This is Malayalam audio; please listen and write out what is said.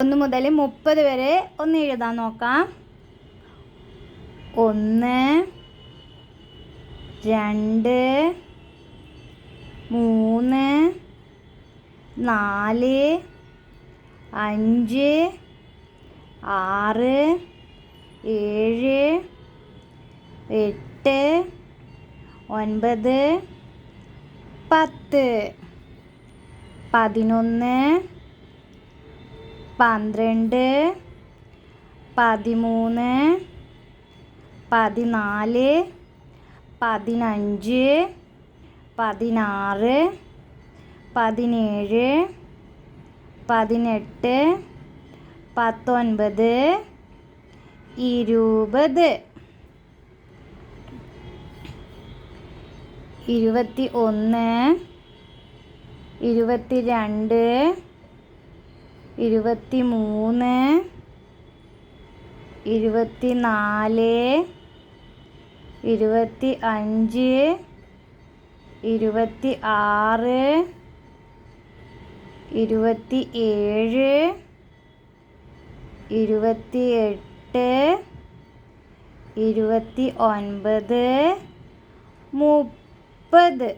ഒന്ന് മുതൽ മുപ്പത് വരെ ഒന്ന് എഴുതാൻ നോക്കാം. ഒന്ന് രണ്ട് മൂന്ന് നാല് അഞ്ച് ആറ് ഏഴ് എട്ട് ഒൻപത് പത്ത്. പതിനൊന്ന് പന്ത്രണ്ട് പതിമൂന്ന് പതിനാല് പതിനഞ്ച് പതിനാറ് പതിനേഴ് പതിനെട്ട് പത്തൊൻപത് ഇരുപത്. ഇരുപത്തി ഒന്ന് ഇരുപത്തി രണ്ട് ഇരുപത്തി മൂന്ന് ഇരുപത്തി നാല് ഇരുപത്തി അഞ്ച് ഇരുപത്തി ആറ് ഇരുപത്തി ഏഴ് ഇരുപത്തി എട്ട് ഇരുപത്തി ഒൻപത് മുപ്പത്.